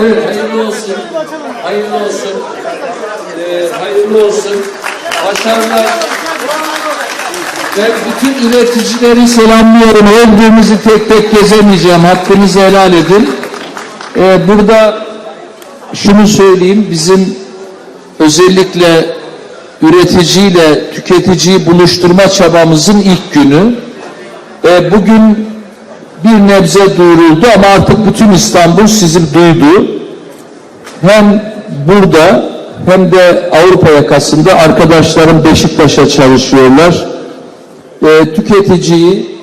Evet, hayırlı olsun. Hayırlı olsun. Ee, hayırlı olsun. Başarılar. Ben bütün üreticileri selamlıyorum. Öldüğümüzü tek tek gezemeyeceğim. Hakkınızı helal edin. Ee, burada şunu söyleyeyim. Bizim özellikle üreticiyle tüketiciyi buluşturma çabamızın ilk günü. Ee, bugün bir nebze duyuruldu ama artık bütün İstanbul sizi duydu. Hem burada hem de Avrupa yakasında arkadaşlarım Beşiktaş'a çalışıyorlar. Ee, tüketiciyi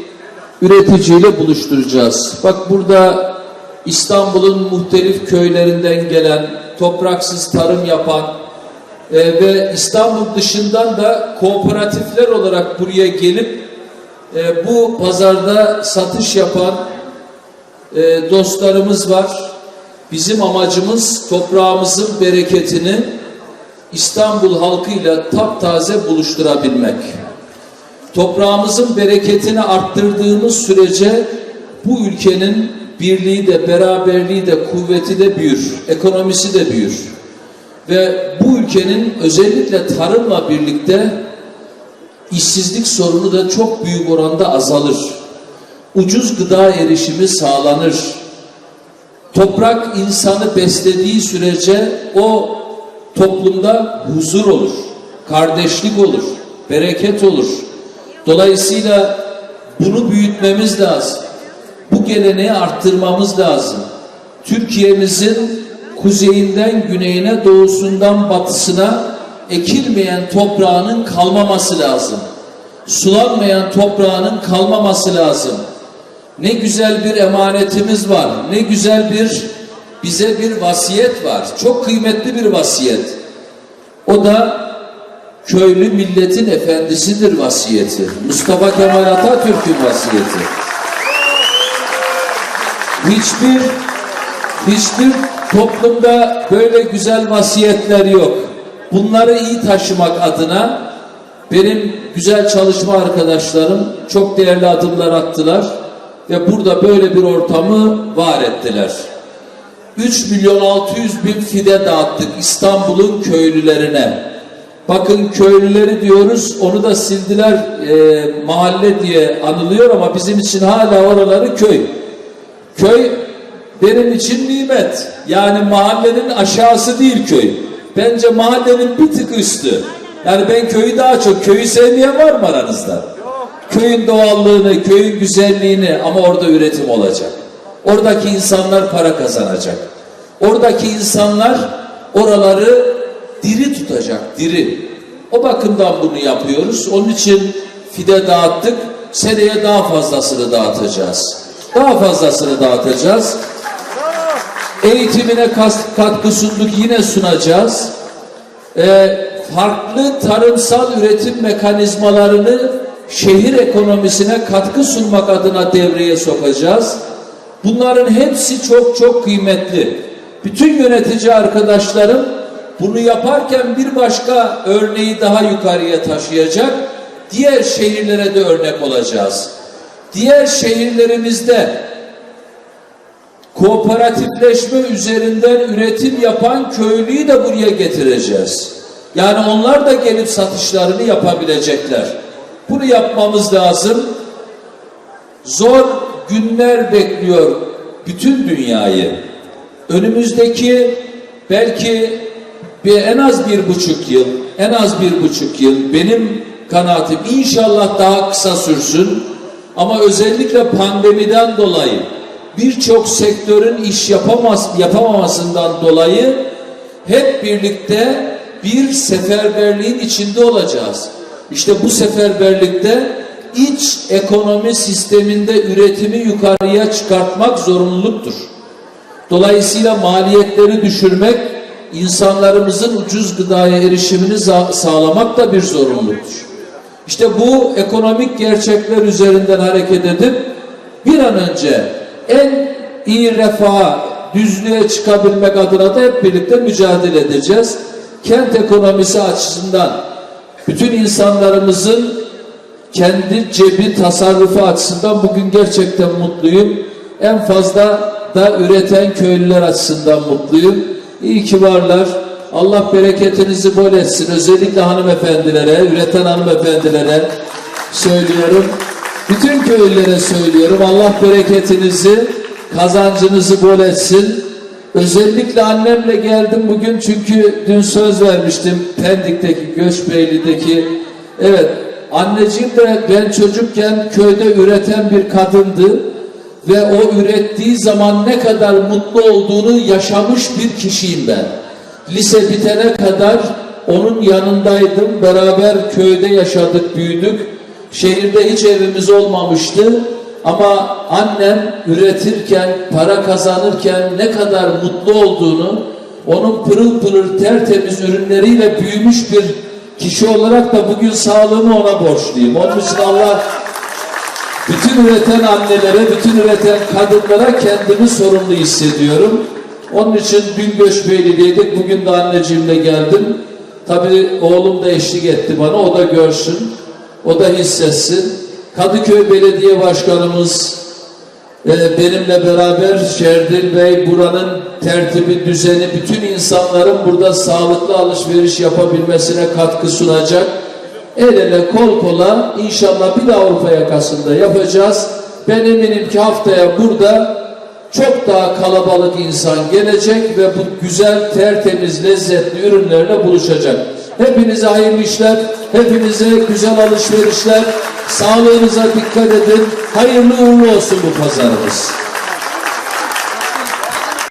üreticiyle buluşturacağız. Bak burada İstanbul'un muhtelif köylerinden gelen, topraksız tarım yapan e, ve İstanbul dışından da kooperatifler olarak buraya gelip e, bu pazarda satış yapan e, dostlarımız var. Bizim amacımız toprağımızın bereketini İstanbul halkıyla taptaze buluşturabilmek. Toprağımızın bereketini arttırdığımız sürece bu ülkenin birliği de, beraberliği de, kuvveti de büyür, ekonomisi de büyür. Ve bu ülkenin özellikle tarımla birlikte işsizlik sorunu da çok büyük oranda azalır. Ucuz gıda erişimi sağlanır. Toprak insanı beslediği sürece o toplumda huzur olur, kardeşlik olur, bereket olur. Dolayısıyla bunu büyütmemiz lazım. Bu geleneği arttırmamız lazım. Türkiye'mizin kuzeyinden güneyine, doğusundan batısına ekilmeyen toprağının kalmaması lazım. Sulanmayan toprağının kalmaması lazım. Ne güzel bir emanetimiz var. Ne güzel bir bize bir vasiyet var. Çok kıymetli bir vasiyet. O da köylü milletin efendisidir vasiyeti. Mustafa Kemal Atatürk'ün vasiyeti. Hiçbir hiçbir toplumda böyle güzel vasiyetler yok. Bunları iyi taşımak adına benim güzel çalışma arkadaşlarım çok değerli adımlar attılar ve burada böyle bir ortamı var ettiler. 3 milyon 600 bin fide dağıttık İstanbul'un köylülerine. Bakın köylüleri diyoruz, onu da sildiler e, mahalle diye anılıyor ama bizim için hala oraları köy. Köy benim için nimet. Yani mahallenin aşağısı değil köy. Bence mahallenin bir tık üstü. Yani ben köyü daha çok, köyü sevmeyen var mı aranızda? Köyün doğallığını, köyün güzelliğini ama orada üretim olacak. Oradaki insanlar para kazanacak. Oradaki insanlar oraları diri tutacak, diri. O bakımdan bunu yapıyoruz. Onun için fide dağıttık. Seneye daha fazlasını dağıtacağız. Daha fazlasını dağıtacağız. Eğitimine katkı sunduk, yine sunacağız. Ee, farklı tarımsal üretim mekanizmalarını şehir ekonomisine katkı sunmak adına devreye sokacağız. Bunların hepsi çok çok kıymetli. Bütün yönetici arkadaşlarım bunu yaparken bir başka örneği daha yukarıya taşıyacak. Diğer şehirlere de örnek olacağız. Diğer şehirlerimizde kooperatifleşme üzerinden üretim yapan köylüyü de buraya getireceğiz. Yani onlar da gelip satışlarını yapabilecekler. Bunu yapmamız lazım. Zor günler bekliyor bütün dünyayı. Önümüzdeki belki bir en az bir buçuk yıl, en az bir buçuk yıl benim kanaatim inşallah daha kısa sürsün. Ama özellikle pandemiden dolayı birçok sektörün iş yapamaz, yapamamasından dolayı hep birlikte bir seferberliğin içinde olacağız. İşte bu seferberlikte iç ekonomi sisteminde üretimi yukarıya çıkartmak zorunluluktur. Dolayısıyla maliyetleri düşürmek, insanlarımızın ucuz gıdaya erişimini sağlamak da bir zorunluluktur. İşte bu ekonomik gerçekler üzerinden hareket edip bir an önce en iyi refaha, düzlüğe çıkabilmek adına da hep birlikte mücadele edeceğiz. Kent ekonomisi açısından bütün insanlarımızın kendi cebi tasarrufu açısından bugün gerçekten mutluyum. En fazla da üreten köylüler açısından mutluyum. İyi ki varlar. Allah bereketinizi bol etsin. Özellikle hanımefendilere, üreten hanımefendilere söylüyorum. Bütün köylülere söylüyorum. Allah bereketinizi, kazancınızı bol etsin. Özellikle annemle geldim bugün çünkü dün söz vermiştim Pendik'teki, Göçbeyli'deki. Evet, anneciğim de ben çocukken köyde üreten bir kadındı ve o ürettiği zaman ne kadar mutlu olduğunu yaşamış bir kişiyim ben. Lise bitene kadar onun yanındaydım. Beraber köyde yaşadık, büyüdük. Şehirde hiç evimiz olmamıştı. Ama annem üretirken, para kazanırken ne kadar mutlu olduğunu, onun pırıl pırıl tertemiz ürünleriyle büyümüş bir kişi olarak da bugün sağlığımı ona borçluyum. Onun için Allah bütün üreten annelere, bütün üreten kadınlara kendimi sorumlu hissediyorum. Onun için dün Göçbeyli'deydik, bugün de anneciğimle geldim. Tabii oğlum da eşlik etti bana, o da görsün, o da hissetsin. Kadıköy Belediye Başkanımız e, benimle beraber Şerdil Bey buranın tertibi, düzeni, bütün insanların burada sağlıklı alışveriş yapabilmesine katkı sunacak. El ele kol kola inşallah bir de Avrupa yakasında yapacağız. Ben eminim ki haftaya burada çok daha kalabalık insan gelecek ve bu güzel, tertemiz, lezzetli ürünlerle buluşacak. Hepinize hayırlı işler, hepinize güzel alışverişler, sağlığınıza dikkat edin. Hayırlı uğurlu olsun bu pazarımız.